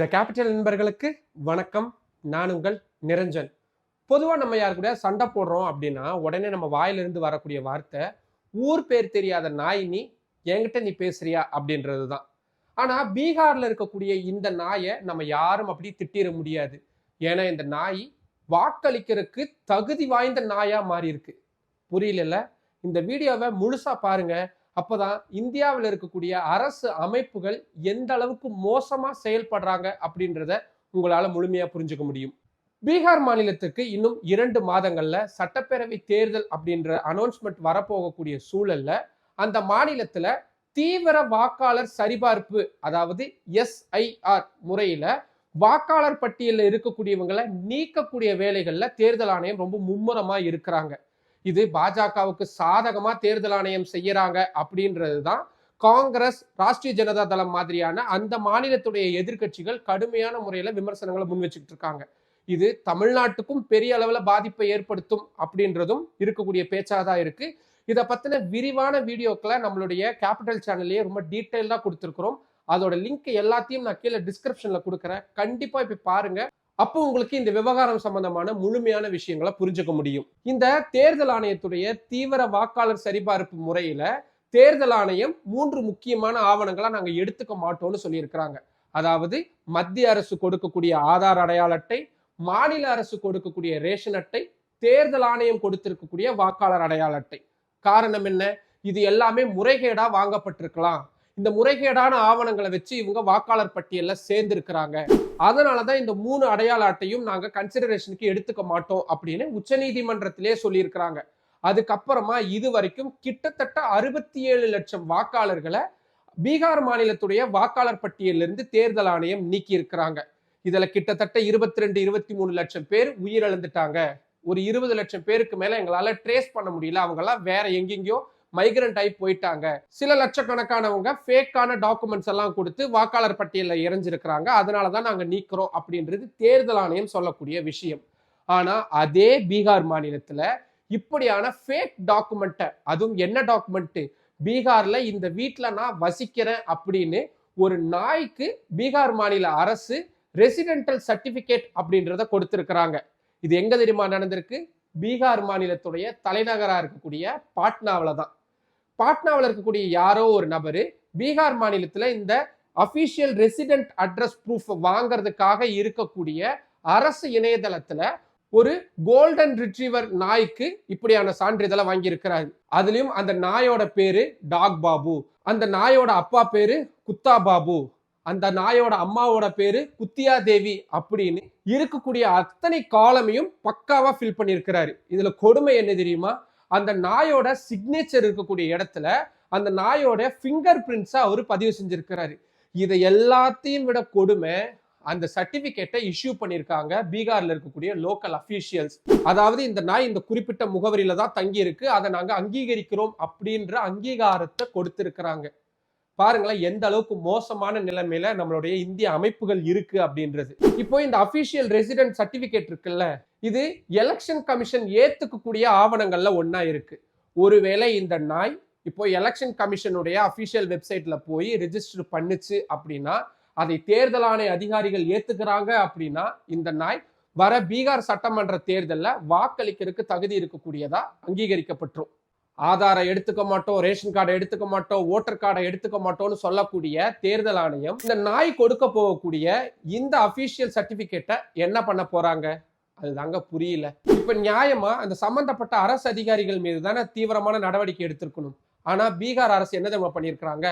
The capital நண்பர்களுக்கு வணக்கம். நான் உங்கள் நிரஞ்சன். பொதுவாக நம்ம யார் கூட சண்டை போடுறோம் அப்படின்னா உடனே நம்ம வாயிலிருந்து வரக்கூடிய வார்த்தை ஊர் பேர் தெரியாத நாய் நீ என்கிட்ட நீ பேசுறியா அப்படின்றது தான் ஆனால் பீகாரில் இருக்கக்கூடிய இந்த நாயை நம்ம யாரும் அப்படி திட்டிட முடியாது. ஏன்னா இந்த நாய் வாக்களிக்கிறதுக்கு தகுதி வாய்ந்த நாயாக மாறி இருக்கு புரியல இந்த வீடியோவை முழுசாக பாருங்கள் அப்போதான் இந்தியாவில் இருக்கக்கூடிய அரசு அமைப்புகள் எந்த அளவுக்கு மோசமாக செயல்படுறாங்க அப்படின்றத உங்களால் முழுமையாக புரிஞ்சுக்க முடியும். பீகார் மாநிலத்துக்கு இன்னும் இரண்டு மாதங்களில் சட்டப்பேரவை தேர்தல் அப்படின்ற அனௌன்ஸ்மெண்ட் வரப்போகக்கூடிய சூழல்ல அந்த மாநிலத்தில் தீவிர வாக்காளர் சரிபார்ப்பு அதாவது எஸ்ஐஆர் முறையில் வாக்காளர் பட்டியலில் இருக்கக்கூடியவங்களை நீக்கக்கூடிய வேலைகளில் தேர்தல் ஆணையம் ரொம்ப மும்முரமாக இருக்கிறாங்க. இது பாஜகவுக்கு சாதகமா தேர்தல் ஆணையம் செய்யறாங்க அப்படின்றது தான் காங்கிரஸ் ராஷ்டிரிய ஜனதா தளம் மாதிரியான அந்த மாநிலத்துடைய எதிர்க்கட்சிகள் கடுமையான முறையில விமர்சனங்களை முன் வச்சுக்கிட்டு இருக்காங்க. இது தமிழ்நாட்டுக்கும் பெரிய அளவுல பாதிப்பை ஏற்படுத்தும் அப்படின்றதும் இருக்கக்கூடிய பேச்சாதான் இருக்கு. இதை பத்தின விரிவான வீடியோக்களை நம்மளுடைய கேபிட்டல் சேனல்லையே ரொம்ப டீட்டெயிலாக கொடுத்துருக்குறோம். அதோட லிங்க் எல்லாத்தையும் நான் கீழே டிஸ்கிரிப்ஷன்ல கொடுக்குறேன். கண்டிப்பா இப்ப பாருங்க. அப்போ உங்களுக்கு இந்த விவகாரம் சம்பந்தமான முழுமையான விஷயங்களை புரிஞ்சுக்க முடியும். இந்த தேர்தல் ஆணையத்துடைய தீவிர வாக்காளர் சரிபார்ப்பு முறையில தேர்தல் ஆணையம் மூன்று முக்கியமான ஆவணங்களை நாங்கள் எடுத்துக்க மாட்டோம்னு சொல்லியிருக்கிறாங்க. அதாவது மத்திய அரசு கொடுக்கக்கூடிய ஆதார் அடையாள அட்டை மாநில அரசு கொடுக்கக்கூடிய ரேஷன் அட்டை தேர்தல் ஆணையம் கொடுத்திருக்கக்கூடிய வாக்காளர் அடையாள அட்டை. காரணம் என்ன? இது எல்லாமே முறைகேடா வாங்கப்பட்டிருக்கலாம். இந்த முறைகேடான ஆவணங்களை வச்சு இவங்க வாக்காளர் பட்டியல்ல சேர்ந்திருக்கிறாங்க. அதனாலதான் இந்த மூணு அடையாள அட்டையும் நாங்க கன்சிடரேஷனுக்கு எடுத்துக்க மாட்டோம் அப்படின்னு உச்சநீதிமன்றத்திலே சொல்லியிருக்கிறாங்க. அதுக்கப்புறமா இது வரைக்கும் கிட்டத்தட்ட அறுபத்தி ஏழு லட்சம் வாக்காளர்களை பீகார் மாநிலத்துடைய வாக்காளர் பட்டியலிருந்து தேர்தல் ஆணையம் நீக்கி இருக்கிறாங்க இதுல கிட்டத்தட்ட இருபத்தி ரெண்டு இருபத்தி மூணு லட்சம் பேர் உயிரிழந்துட்டாங்க. ஒரு இருபது லட்சம் பேருக்கு மேல எங்களால ட்ரேஸ் பண்ண முடியல. அவங்க எல்லாம் வேற எங்கெங்கயோ மைக்ரண்ட் ஆகி போயிட்டாங்க. சில லட்சக்கணக்கானவங்க ஃபேக்கான டாக்குமெண்ட்ஸ் எல்லாம் கொடுத்து வாக்காளர் பட்டியலில் இறைஞ்சிருக்கிறாங்க அதனால தான் நாங்கள் நீக்கிறோம் அப்படின்றது தேர்தல் ஆணையம் சொல்லக்கூடிய விஷயம். ஆனால் அதே பீகார் மாநிலத்தில் இப்படியான ஃபேக் டாக்குமெண்ட்டை அதுவும் என்ன டாக்குமெண்ட்டு பீகாரில் இந்த வீட்டில் நான் வசிக்கிறேன் அப்படின்னு ஒரு நாய்க்கு பீகார் மாநில அரசு ரெசிடென்டல் சர்டிஃபிகேட் அப்படின்றத கொடுத்துருக்குறாங்க. இது எங்கே தெரியுமா நடந்திருக்கு? பீகார் மாநிலத்துடைய தலைநகராக இருக்கக்கூடிய பாட்னாவில் தான் பாட்னாவில் இருக்கக்கூடிய யாரோ ஒரு நபர் பீகார் மாநிலத்தில் இந்த அஃபீஷியல் ரெசிடென்ட் அட்ரஸ் ப்ரூஃப் வாங்குறதுக்காக இருக்கக்கூடிய அரசு இணையதளத்தில் ஒரு கோல்டன் ரிட்ரீவர் நாய்க்கு இப்படியான சான்றிதழை வாங்கியிருக்கிறார். அதுலேயும் அதுலயும் அந்த நாயோட பேரு டாக் பாபு அந்த நாயோட அப்பா பேரு குத்தா பாபு அந்த நாயோட அம்மாவோட பேரு குத்தியா தேவி அப்படின்னு இருக்கக்கூடிய அத்தனை காலமையும் பக்காவா ஃபில் பண்ணியிருக்கிறாரு. இதுல கொடுமை என்ன தெரியுமா? அந்த நாயோட சிக்னேச்சர் இருக்கக்கூடிய இடத்துல அந்த நாயோட ஃபிங்கர் பிரிண்ட்ஸை அவர் பதிவு செஞ்சிருக்கிறாரு. இதை எல்லாத்தையும் விட கொடுமை அந்த சர்டிபிகேட்டை இஷ்யூ பண்ணியிருக்காங்க பீகார்ல இருக்கக்கூடிய லோக்கல் அஃபீஷியல்ஸ் அதாவது இந்த நாய் இந்த குறிப்பிட்ட முகவரியில தான் தங்கி இருக்கு அதை நாங்க அங்கீகரிக்கிறோம் அப்படின்ற அங்கீகாரத்தை கொடுத்திருக்கிறாங்க. பாருங்களேன் எந்த அளவுக்கு மோசமான நிலைமையில நம்மளுடைய இந்திய அமைப்புகள் இருக்கு அப்படின்றது. இப்போ இந்த அபிஷியல் ரெசிடென்ட் சர்டிபிகேட் இருக்குல்ல இது எலெக்ஷன் கமிஷன் ஏத்துக்கக்கூடிய ஆவணங்கள்ல ஒன்னா இருக்கு. ஒருவேளை இந்த நாய் இப்போ எலெக்ஷன் கமிஷனுடைய அஃபிஷியல் வெப்சைட்ல போய் ரிஜிஸ்டர் பண்ணுச்சு அப்படின்னா அதை தேர்தல் ஆணைய அதிகாரிகள் ஏத்துக்கிறாங்க அப்படின்னா இந்த நாய் வர பீகார் சட்டமன்ற தேர்தலில் வாக்களிக்கிறதுக்கு தகுதி இருக்கக்கூடியதா அங்கீகரிக்கப்பட்டுரும். ஆதாரை எடுத்துக்க மாட்டோம் ரேஷன் கார்டை எடுத்துக்க மாட்டோம் ஓட்டர் கார்டை எடுத்துக்க மாட்டோம்னு சொல்லக்கூடிய தேர்தல் ஆணையம் இந்த நாய் கொடுக்க போகக்கூடிய இந்த அபிஷியல் சர்டிபிகேட்டை என்ன பண்ண போறாங்க? அதுதாங்க புரியல. இப்ப நியாயமா அந்த சம்பந்தப்பட்ட அரசு அதிகாரிகள் மீது தானே தீவிரமான நடவடிக்கை எடுத்திருக்கணும். ஆனா பீகார் அரசு என்ன தெரியுமா பண்ணியிருக்கிறாங்க?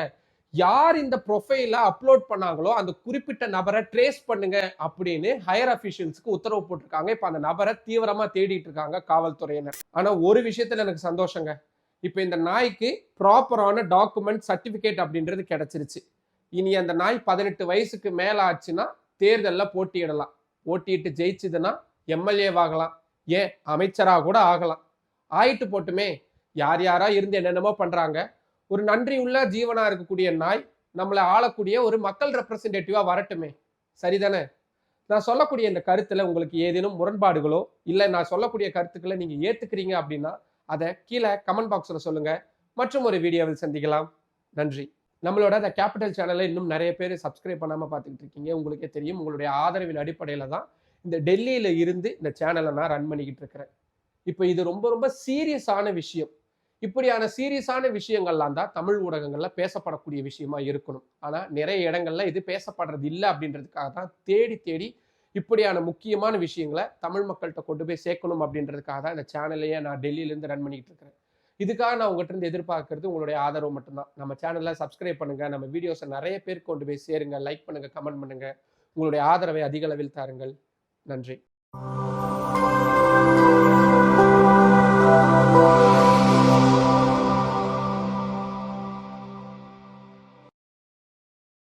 யார் இந்த ப்ரொஃபைல அப்லோட் பண்ணாங்களோ அந்த குறிப்பிட்ட நபரை ட்ரேஸ் பண்ணுங்க அப்படின்னு ஹையர் அபிஷியல்ஸ்க்கு உத்தரவு போட்டிருக்காங்க. இப்ப அந்த நபரை தீவிரமா தேடிட்டு இருக்காங்க காவல்துறையினர். ஆனா ஒரு விஷயத்துல எனக்கு சந்தோஷங்க. இப்போ இந்த நாய்க்கு ப்ராப்பரான டாக்குமெண்ட் சர்டிஃபிகேட் அப்படின்றது கிடைச்சிருச்சு. இனி அந்த நாய் பதினெட்டு வயசுக்கு மேல ஆச்சுன்னா தேர்தலில் போட்டியிடலாம். போட்டியிட்டு ஜெயிச்சுதுன்னா எம்எல்ஏவாகலாம் ஏன்? அமைச்சராக கூட ஆகலாம். ஆயிட்டு போட்டுமே யார் யாரா இருந்து என்னென்னமோ பண்றாங்க. ஒரு நன்றி உள்ள ஜீவனா இருக்கக்கூடிய நாய் நம்மளை ஆளக்கூடிய ஒரு மக்கள் ரெப்ரசன்டேட்டிவா வரட்டுமே. சரிதானே? நான் சொல்லக்கூடிய இந்த கருத்துல உங்களுக்கு ஏதேனும் முரண்பாடுகளோ இல்லை நான் சொல்லக்கூடிய கருத்துக்களை நீங்க ஏத்துக்கிறீங்க அப்படின்னா அதை கீழே கமெண்ட் பாக்ஸில் சொல்லுங்க. மற்றும் ஒரு வீடியோவில் சந்திக்கலாம். நன்றி. நம்மளோட அந்த கேபிட்டல் சேனலை இன்னும் நிறைய பேர் சப்ஸ்கிரைப் பண்ணாமல் பார்த்துக்கிட்டு இருக்கீங்க. உங்களுக்கே தெரியும் உங்களுடைய ஆதரவின் அடிப்படையில் தான் இந்த டெல்லியில் இருந்து இந்த சேனலை நான் ரன் பண்ணிக்கிட்டு இருக்கிறேன். இப்போ இது ரொம்ப ரொம்ப சீரியஸான விஷயம். இப்படியான சீரியஸான விஷயங்கள்லாம் தான் தமிழ் ஊடகங்களில் பேசப்படக்கூடிய விஷயமா இருக்கணும். ஆனால் நிறைய இடங்கள்ல இது பேசப்படுறது இல்லை அப்படின்றதுக்காக தான் தேடி தேடி இப்படியான முக்கியமான விஷயங்களை தமிழ் மக்கள்கிட்ட கொண்டு போய் சேர்க்கணும் அப்படின்றதுக்காக தான் இந்த சேனலையே நான் டெல்லியிலேருந்து ரன் பண்ணிக்கிட்டு இருக்கிறேன். இதுக்காக நான் உங்கள்கிட்ட இருந்து எதிர்பார்க்கறது உங்களுடைய ஆதரவு மட்டும்தான். நம்ம சேனலை சப்ஸ்கிரைப் பண்ணுங்கள் நம்ம வீடியோஸை நிறைய பேர் கொண்டு போய் சேருங்க. லைக் பண்ணுங்கள் கமெண்ட் பண்ணுங்கள் உங்களுடைய ஆதரவை அதிக அளவில் தாருங்கள். நன்றி.